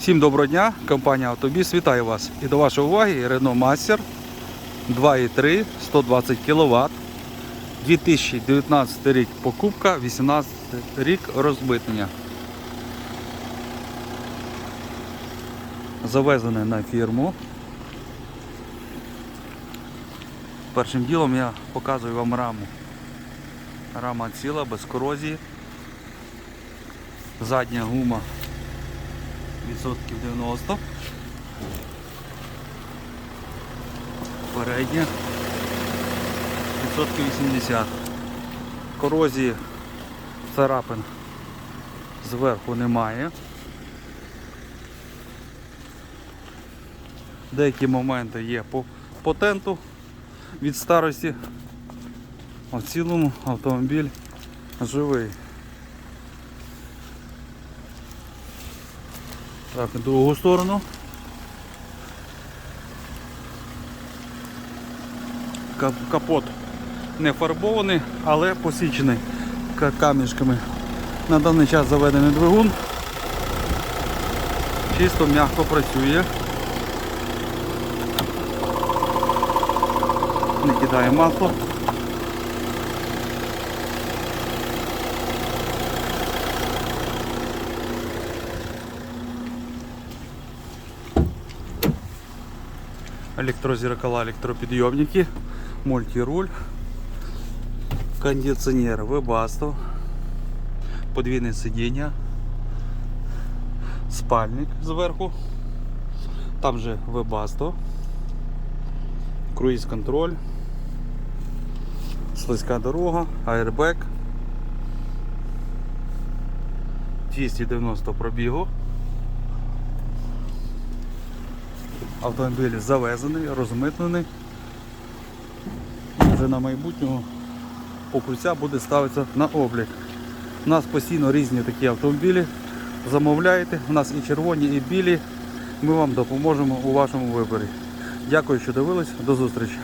Всім доброго дня, компанія Автобіс вітаю вас. І до вашої уваги Renault Master 2.3 120 кВт. 2019 рік покупка, 18 рік розмитнення. Завезене на фірму. Першим ділом я показую вам раму. Рама ціла, без корозії. Задня гума відсотків 90. Передня відсотків 80. Корозії царапин зверху немає. Деякі моменти є по потенту від старості, а в цілому автомобіль живий. Так, в другу сторону. Капот не фарбований, але посічений камішками. На даний час заведений двигун. Чисто м'яко працює. Не кидає масло. Електрозеркала, електропідйомники, мультируль, кондиціонер Webasto, подвійне сидіння, спальник зверху, там же Webasto, круїз контроль, слизька дорога, аербек, 290 пробігу. Автомобіль завезений, розмитнений. Вже на майбутнього покупця буде ставитися на облік. У нас постійно різні такі автомобілі. Замовляєте, у нас і червоні, і білі. Ми вам допоможемо у вашому виборі. Дякую, що дивились. До зустрічі.